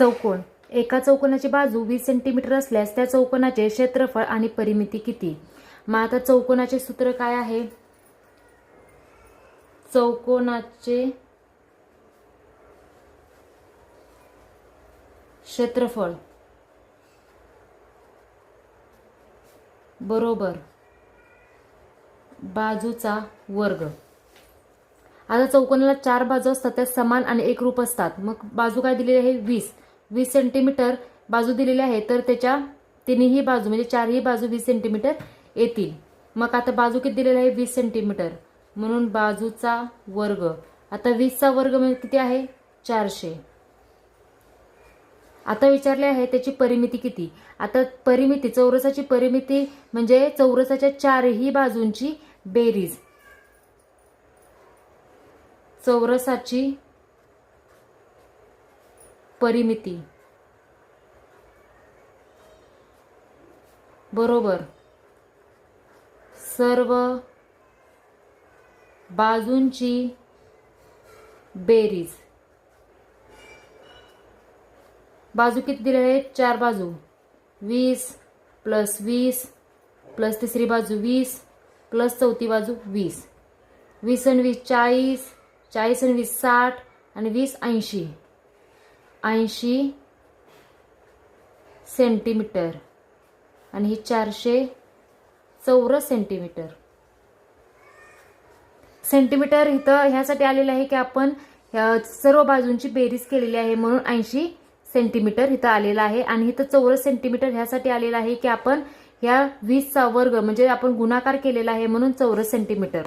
चौकोन. एका चौकोनाची बाजू वीस सेंटीमीटर असल्यास त्या चौकोनाचे क्षेत्रफळ आणि परिमिती किती? मग आता चौकोनाचे सूत्र काय आहे? चौकोनाचे क्षेत्रफळ. बरोबर. बाजूचा वर्ग. आता चौकोनाला चार बाजू असतात त्या समान आणि एकरूप असतात. मग बाजू काय दिलेली आहे? वीस. वीस सेंटीमीटर बाजू दिलेली आहे तर त्याच्या तिन्ही बाजू म्हणजे चारही बाजू वीस सेंटीमीटर येतील. मग आता बाजू किती दिलेला आहे? वीस सेंटीमीटर म्हणून बाजूचा वर्ग. आता वीसचा वर्ग म्हणजे किती आहे? चारशे. आता विचारले आहे त्याची परिमिती किती? आता परिमिती चौरसाची परिमिती म्हणजे चौरसाच्या चारही बाजूंची बेरीज. चौरसाची परिमिती. बरोबर. सर्व बाजूंची बेरीज. बाजू किती दिलेल्या आहेत? चार बाजू. वीस प्लस वीस प्लस तिसरी बाजू वीस प्लस चौथी बाजू वीस. वीस आणि वीस चाळीस चाळीस आणि वीस साठ आणि वीस ऐंशी. ऐंशी सेंटीमीटर. आणि ही चारशे चौरस सेंटीमीटर. सेंटीमीटर इथं ह्यासाठी आलेलं आहे की आपण सर्व बाजूंची बेरीज केलेली आहे म्हणून ऐंशी सेंटीमीटर इथं आलेलं आहे. आणि इथं चौरस सेंटीमीटर ह्यासाठी आलेलं आहे की आपण ह्या वीसचा वर्ग म्हणजे आपण गुणाकार केलेला आहे म्हणून चौरस सेंटीमीटर.